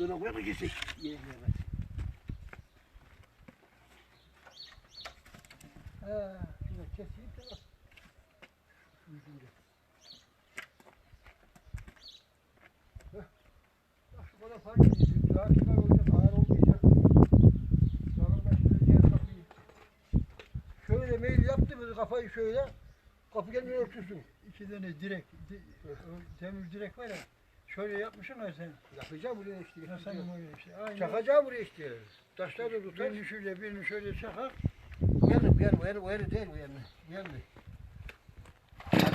Şuradan oraya mı kesek? Yiyemeyemez. Ha, şunu keseyim. Heh. Bak şu kadar fark ediyor. Daha kibar olacak, ağır olmayacak. Sonra da şöyle kapıyı. Şöyle meyil yaptı mı kafayı şöyle. Kapı kendini örtüsün. İki tane direk, di, o demir direk var ya. Şöyle yapmışsın ya sen. Yapacağım buraya işte. Ya sen böyle işte. Aynı. Çakacağım buraya işte. Taşlar da tutar. Birini şöyle, birini şöyle çakar. Uyanır, uyanır, uyanır, uyanır değil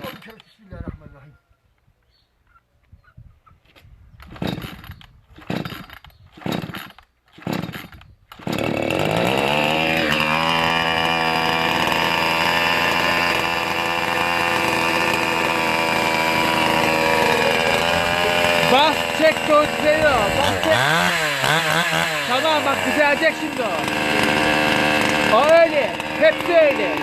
oğlum çalış Bismillahirrahmanirrahim. Bak düzelecek şimdi o. O öyle. Hepsi öyle.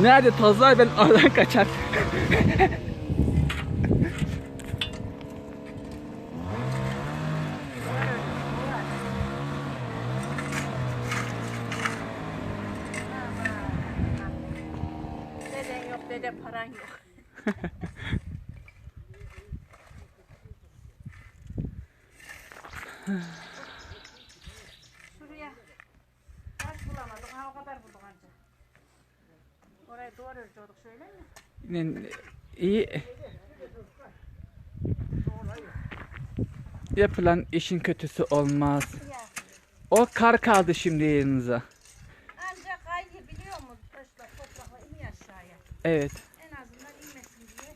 Nerede tozlar ben oradan kaçar. Dede paran yok. Şuraya kaç bulamadık, ha o kadar bulduk ancak. Orayı doğru ölçüyorduk şöyle mi? İyi yapılan işin kötüsü olmaz. O kar kaldı şimdi yanınıza. Evet. En azından inmesin diye.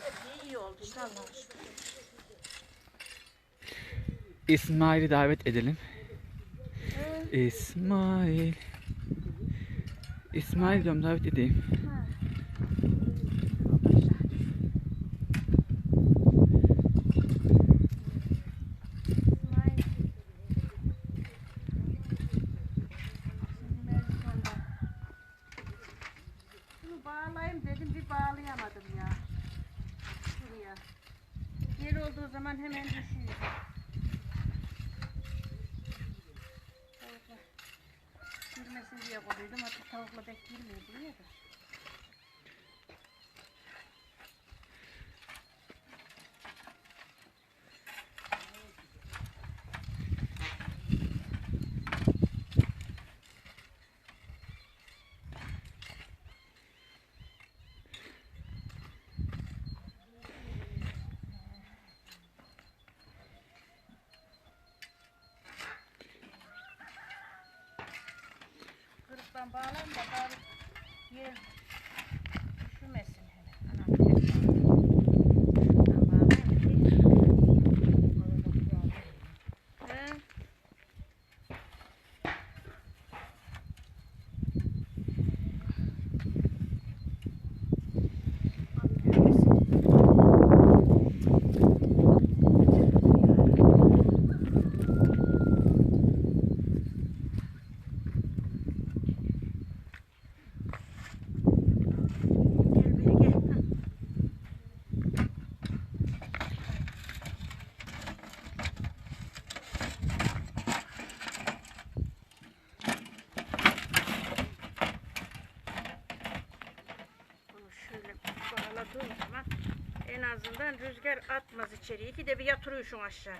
Hep iyi oldu şükür. İsmail'i davet edelim. İsmail. İsmail diyorum davet edeyim. bottom, the bottom. Azından rüzgar atmaz içeriye. İki de bir yatırıyor şunu aşağı.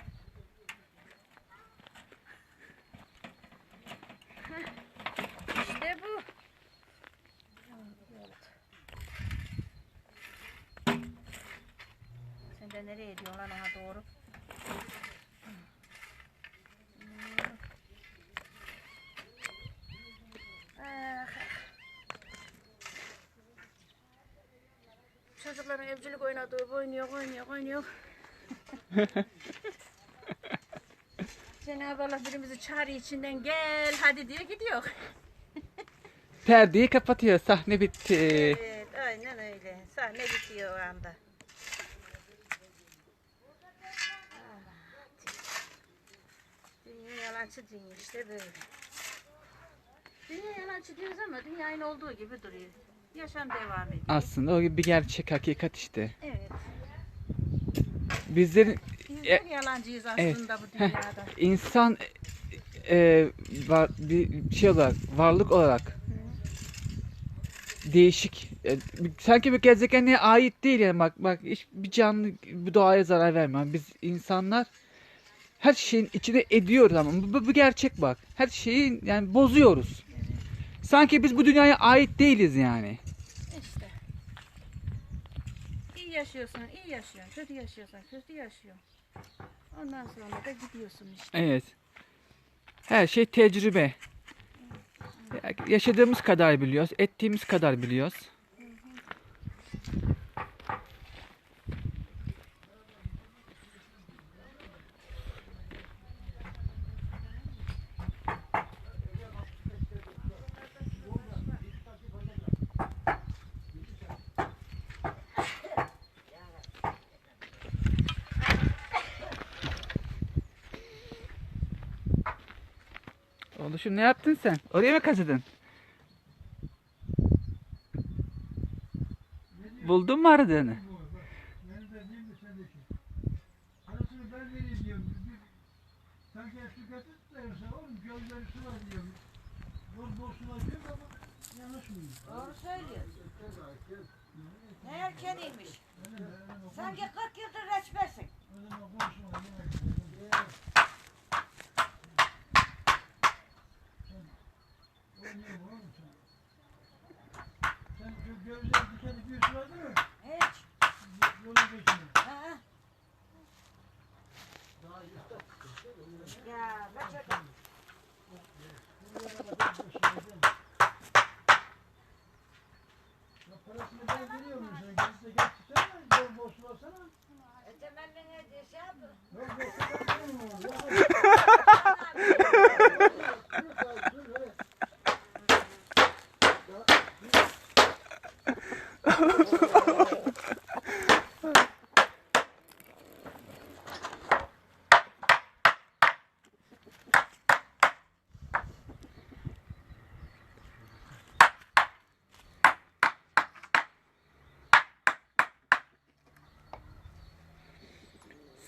İşte bu. Sen de nereye ediyorsun lan ona doğru? Evcilik oynadığı oynuyor, oynuyor, oynuyor. Cenab-ı Allah birimizi çağırıyor içinden gel hadi diye gidiyor. Perdeyi kapatıyor. Sahne bitti. Evet aynen öyle. Sahne bitiyor o anda. Dünya yalancı dünya işte böyle. Dünya yalancı diyoruz ama dünyanın olduğu gibi duruyor. Yaşam devam ediyor. Aslında o bir gerçek hakikat işte. Evet. Bizlerin Bizler yalancıyız evet. aslında bu dünyada. insan e, var, bir şey olarak, varlık olarak değişik. e, sanki bir gezegenliğe ait değil yani bak bak hiç bir canlı bu doğaya zarar vermiyor. Biz insanlar her şeyin içine ediyoruz ama bu, bu, bu gerçek bak. Her şeyi yani bozuyoruz. Sanki biz bu dünyaya ait değiliz yani. İşte. İyi yaşıyorsan iyi yaşıyorsun. Kötü yaşıyorsan kötü yaşıyorsun. Ondan sonra da gidiyorsun işte. Evet. Her şey tecrübe. Yaşadığımız kadar biliyoruz, ettiğimiz kadar biliyoruz. Oğlum ne yaptın sen? Oraya mı kazıdın? Buldun mu aradığını? Ben de diyeyim de sen de ki. Parasını ben vereyim diyorum. Bir, sanki su getir de yoksa oğlum gözleri su var diyorum. Bol bol su var diyorum ama yanaşmıyor. Doğru söylüyor. Ne erkeniymiş. Sanki 40 yıldır reçbersin. O zaman konuşma. yanaşmıyor. Sen oynuyor mu oğlum sen? Sen şu gözleri dikeni bir su var değil mi? Hiç. Yolu geçmiyor. Ha? Ya kaçak. Ya parasını ben veriyorum sana. Gizli getirsene. Bol bol su versene. E temennine diye şey yapın. Yok yok. ben veriyorum. Yok,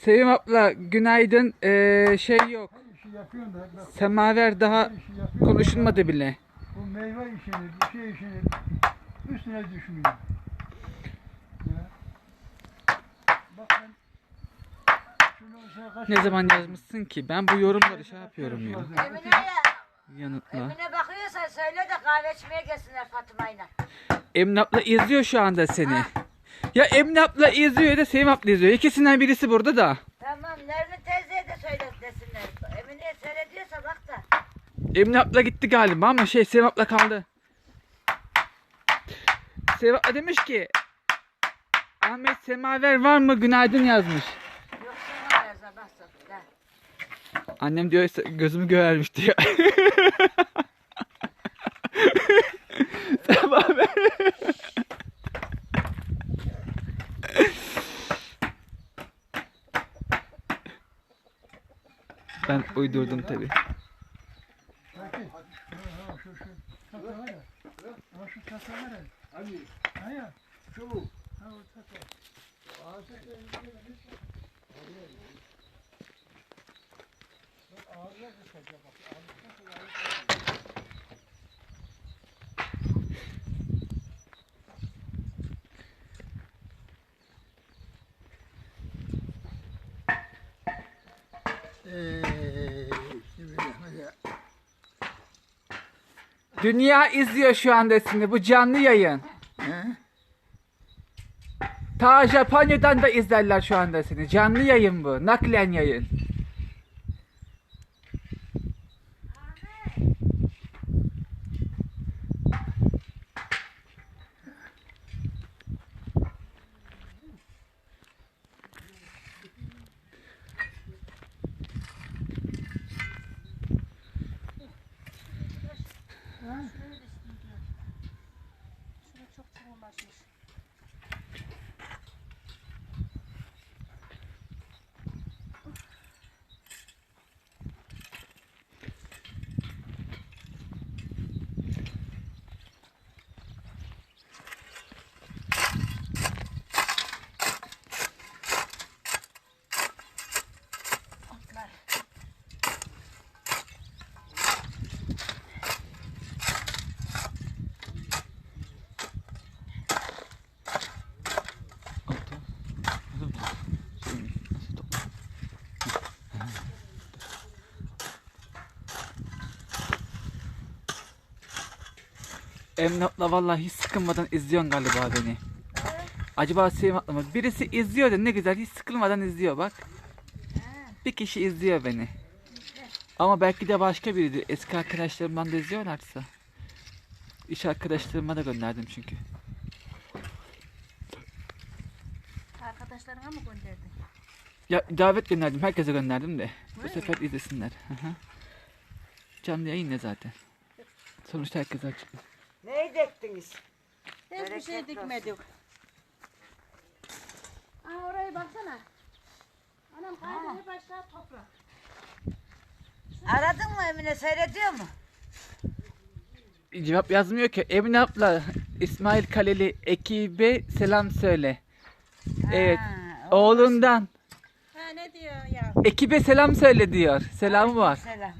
Sevim abla günaydın. Ee, şey yok. Her işi yapıyorsun da bak Semaver daha her işi yapıyorsun da konuşulmadı bile. Bu meyve işini, bir şey işini üstüne düşmüyor. Ya. Bak ben şunu sana kaç Ne zaman yazmışsın ki? Ben bu yorumları şey yapıyorum ya. Yanıtla. Emine bakıyorsan söyle de kahve içmeye gelsinler Fatıma'yla. Emine abla izliyor şu anda seni. Ya Emine abla izliyor ya da Sevim abla izliyor. İkisinden birisi burada da. Tamam Nermin teyzeye de söyle desinler. Emine'ye seyrediyorsa bak da. Emine abla gitti galiba ama şey Sevim abla kaldı. Sevim abla demiş ki Ahmet Semaver var mı? Günaydın yazmış. Yok sana. Gel. Annem diyor gözümü görermiş diyor. Semaver. Uydurdum tabi. Peki. Ha, ha, şu şu taka var ya. Ha şu taka var ya. Hani Ha ya. şu mu? Ha o taka. Eee, şimdi ya. Dünya izliyor şu anda seni bu canlı yayın. Ta Japonya'dan da izlerler şu anda seni. Canlı yayın bu. Naklen yayın. çok çukurlaşmış. Otlar. Oldu. Olur mu? Şey, nasıl topla? Emine abla vallahi hiç sıkılmadan izliyorsun galiba beni. Acaba Sevim mı? Birisi izliyor da ne güzel hiç sıkılmadan izliyor bak. Bir kişi izliyor beni. Ama belki de başka biridir. Eski arkadaşlarımdan da izliyorlarsa. İş arkadaşlarıma da gönderdim çünkü. Arkadaşlarına mı gönderdin? Ya davet gönderdim. Herkese gönderdim de. Bu sefer izlesinler. Hı hı. Canlı yayın ne zaten. Sonuçta herkes açık. Neyi dektiniz? Hiçbir şey olsun. dikmedik. Aa oraya baksana. Anam kaybını başlar toprak. Aradın mı Emine seyrediyor mu? Cevap yazmıyor ki. Emine abla İsmail Kaleli ekibe selam söyle. Evet. Ha, Oğlundan Ha ne diyor ya? ekibe selam söyle diyor. Selamı var. Selam.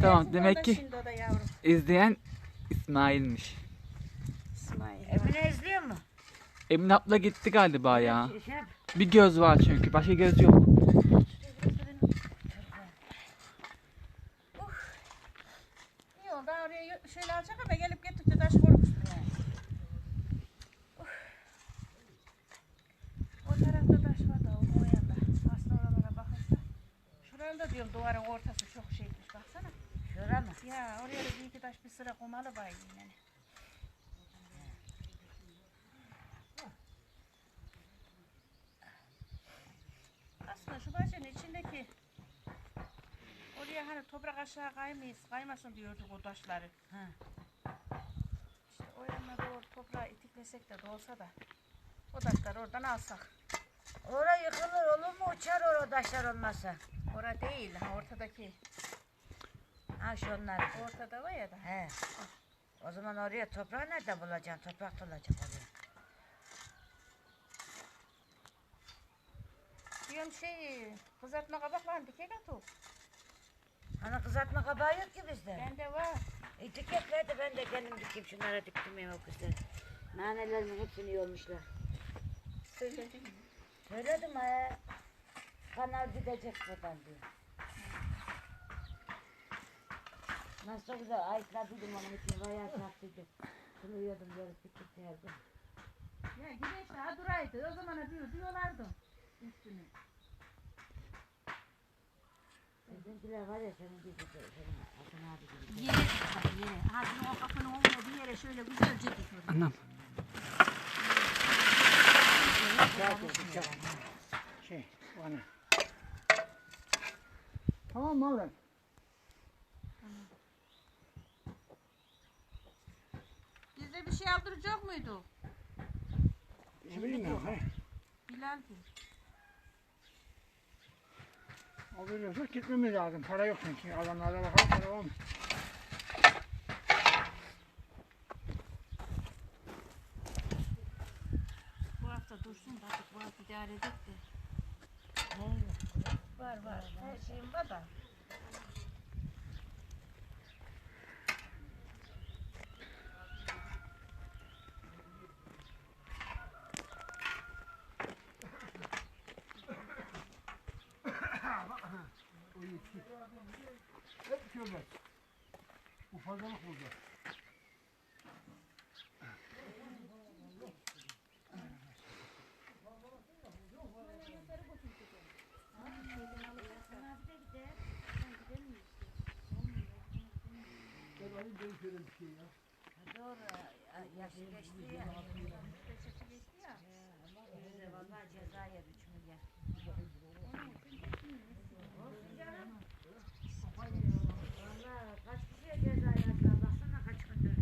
Tamam demek ki Şimdi o da yavrum. izleyen İsmail'miş. İsmail. Emine izliyor mu? Emine abla gitti galiba ya. Şey yap. Bir göz var çünkü. Başka göz yok. İyi oldu oraya şöyle alacak ama gelip getirince taş vurmuş buraya. Uf. O tarafta taş var da o, o yanda. Aslında oralara. Şurada diyorum duvarın ortası. Mı? Ya oraya da bir iki taş bir sıra kumalı bay yine. Aslında şu bahçenin içindeki oraya hani toprak aşağı kaymayız, kaymasın diyorduk o taşları. Ha. İşte o yanına doğru toprağı itiklesek de dolsa da o taşları oradan alsak. Ora yıkılır olur mu? Uçar orada taşlar olmasa. Ora değil, ha ortadaki, Ha şunlar. ortada var ya da. He. O zaman oraya toprağı nerede bulacaksın? Toprak da olacak oraya. Diyorum şey, kızartma kabaklarını dikek atıp. Hani kızartma kabağı yok ki bizde. Bende var. E dikekler de ben de kendim dikeyim. Şunlara diktim ya o kızları. Nanelerimin hepsini yolmuşlar. Söyledim. Söyledim ha. Kanal gidecek buradan diyor. Nasıl güzel ayıkladıydım onun için bayağı çarptıydım. Şunu yiyordum böyle tık yerdim. Ya güneş daha duraydı. O zamana diyor diyorlardı. Üstünü. Bizimkiler var ya senin gibi senin Hasan abi gibi. Yere bak yere. Ağacın o kapının olmadığı yere şöyle güzelce dikiyor. Anam. Şey, bana. Tamam oğlum? Bir şey aldıracak mıydı? Ne bileyim ben. he. Bilal gibi. Alıyorsak gitmemiz lazım. Para yok çünkü. Adamlarda bakalım para var mı? Bu hafta dursun da artık bu hafta idare edek de. Var var. Her şeyim var da. Hep şöyle. Bu fazlalık burada. Ben alayım benim şöyle bir şey ya. Doğru. Yaşı geçti ya. Geçesi geçti ya. Bize vallahi ceza yer 3 milyar. Olsun canım. Vallahi kaç kişiye ceza yazdılar. Baksana kaç gündür.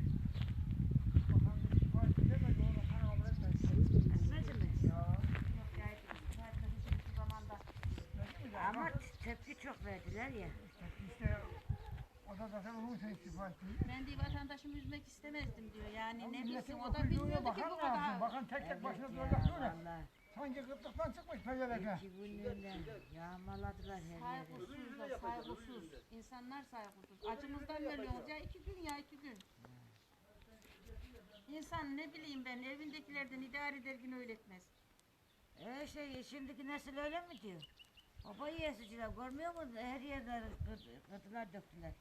Verdiler ya. İşte o da zaten onun için istifa etti. Ben de vatandaşımı üzmek istemezdim diyor. Yani ne bilsin o da bilmiyordu ki bu kadar. Bakan tek tek Evet başına ya, duracak öyle. vallahi. Sanki gırtlıktan çıkmış peyeleke. İki günlüğüne yağmaladılar her yeri. Saygısız da saygısız. İnsanlar saygısız. Acımızdan ölüyoruz ya iki gün ya iki gün. İnsan ne bileyim ben evindekilerden idare eder gün öğretmez. E şey şimdiki nesil öyle mi diyor? Baba yiyesiciler görmüyor musun? Her yerden kırdılar döktüler.